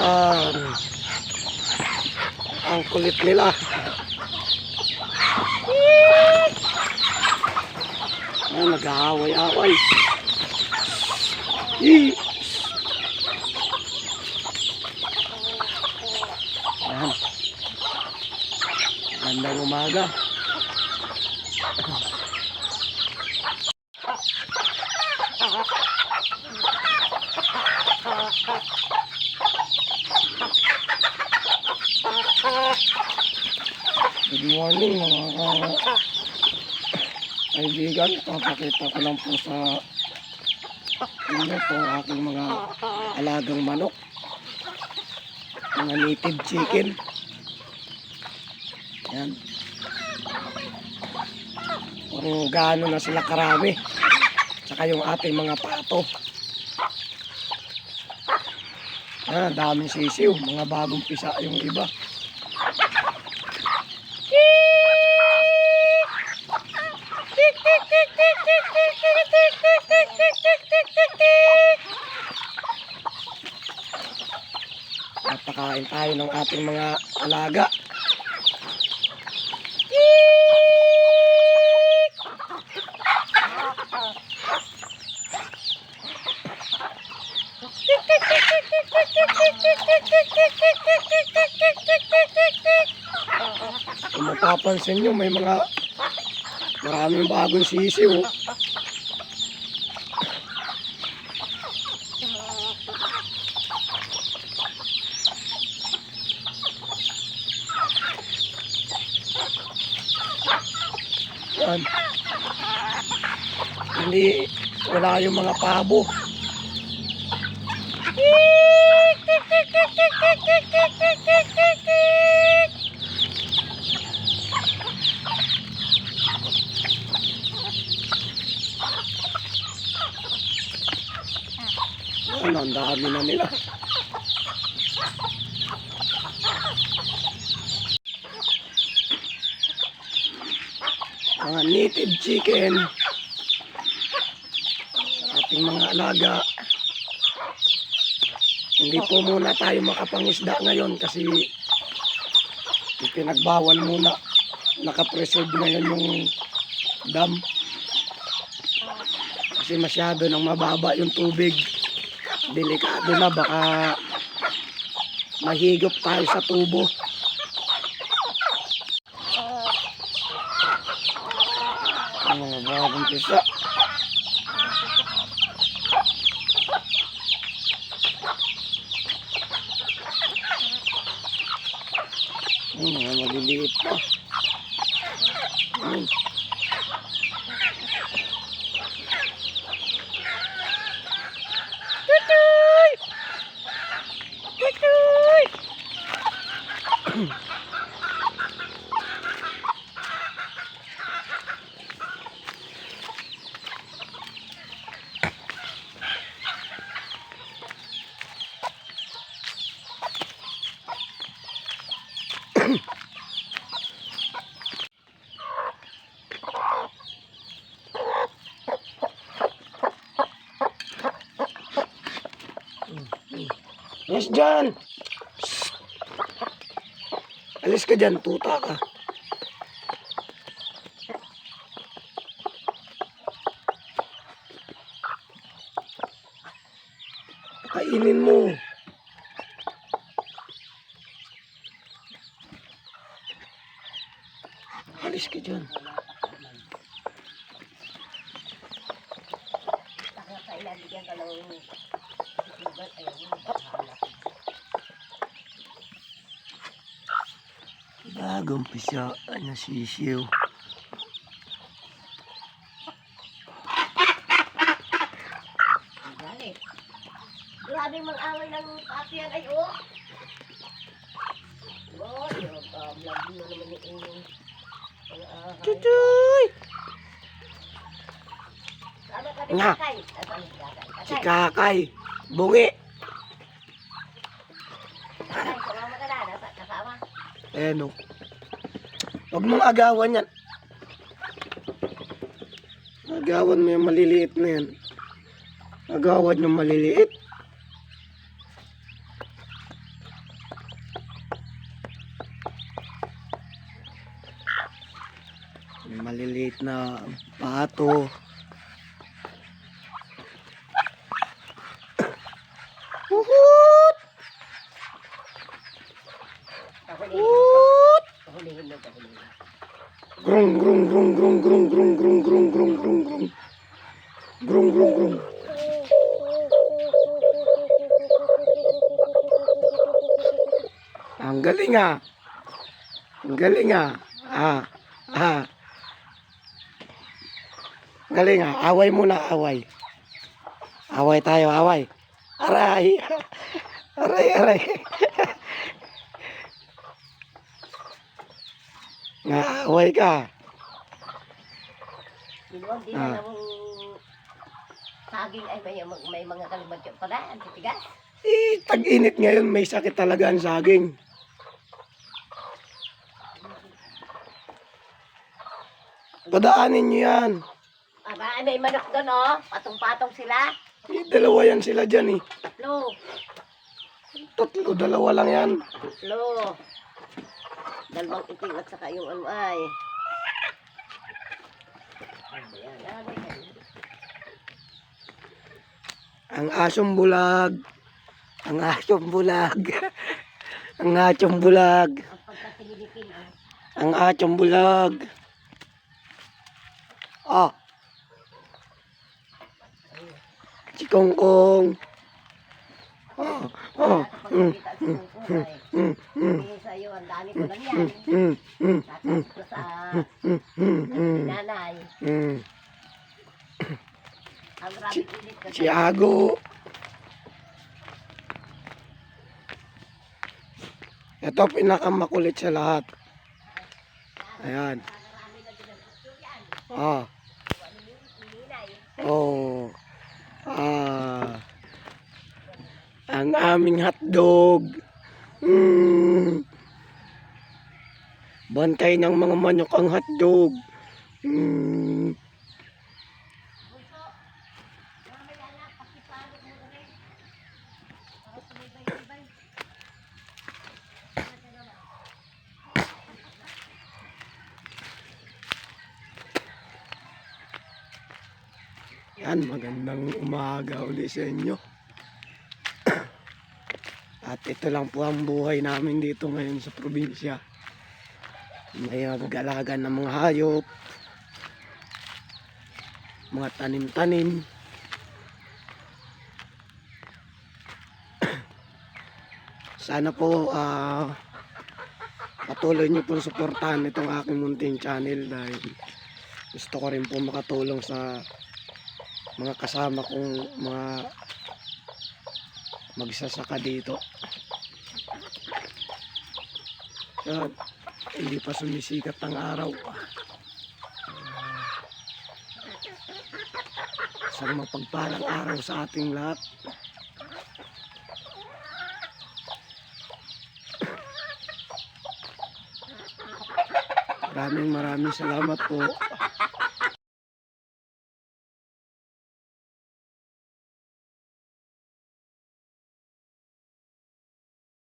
Yan. Ang kulit nila. Ay, nag-aaway-away. Yee! Yan. Gandang umaga. Good morning mga ka kaibigan. Papakita ko lang po sa inyo po aking mga alagang manok. Mga native chicken. Yan. Kung gaano na sila karami. Tsaka yung ating mga pato. Ah, daming sisiw. Mga bagong pisa yung iba. Napakain tayo ng ating mga alaga. Kung mapapansin nyo, may mga maraming bagong sisiw. oh. Yan. Hindi, wala yung mga pabo. Ano, ang dami na nila. Mga native chicken. Ating mga alaga. Hindi po muna tayo makapangisda ngayon kasi ipinagbawal muna. Nakapreserve ngayon yung dam. Kasi masyado nang mababa yung tubig. Delikado na baka mahigop tayo sa tubo. Mga bagong pisa. Ang mga maliliit pa. Ayun. Tutoy! Tutoy! Yes, John. Alis ka dyan, tuta ka. Kainin mo. Alis ka dyan. Bagong pisa na sisiw. Galit. Grabe mag-away ng papian ay oh. Oh, yung uh, vlog mo naman ni Ing. Tutoy! Ano ka Nga. Si. Kakay. Bungi. Eh, Ayan o. Huwag mong agawan yan. Agawan mo yung maliliit na yan. Agawan yung maliliit. Yung maliliit na pato. Woohoo! Uhut! Kahulihin mo. Kahulihin mo. Grung grung grung grung grung grung grung grung grung grung grung. Grung grung grung. Ang galing ah. Ang galing ah. Ah. Ah. Galing ah. Away muna, away. Away tayo, away. Aray. Aray, aray. Naaway ka. Yun, di Ah. na namang saging ay may, may mga kalmadyo pala. Ang titigas. Eh, tag-init ngayon, may sakit talaga ang saging. Padaanin nyo yan. Aba, ay may manok doon oh. Patong-patong sila. Eh, dalawa yan sila dyan eh. Tatlo. Tatlo, dalawa lang yan. Tatlo. Dalawang iting at saka yung ano ay. Ang asong bulag. Ang asong bulag. ang asong bulag. Ang asong bulag. Ah. Si Kongkong. Mm, Pagkakita sa. Sa iyo, ang dami ko lang yan. Tatas ko sa nanay. Ang grabe ulit ka. Tiago! Ito pinakamakulit sa lahat. Ayan. Ah. Oh. Ah. Ang aming hotdog. Mm. Bantay ng mga manok ang hotdog. Mm. Yan, magandang umaga uli sa inyo. At ito lang po ang buhay namin dito ngayon sa probinsya. May mag-alaga ng mga hayop, mga tanim-tanim. Sana po ah patuloy niyo po suportahan itong aking munting channel dahil gusto ko rin po makatulong sa mga kasama kong mga magsasaka dito. Yan, hindi pa sumisikat ang araw. Isang mapagpalang araw sa ating lahat. Maraming maraming salamat po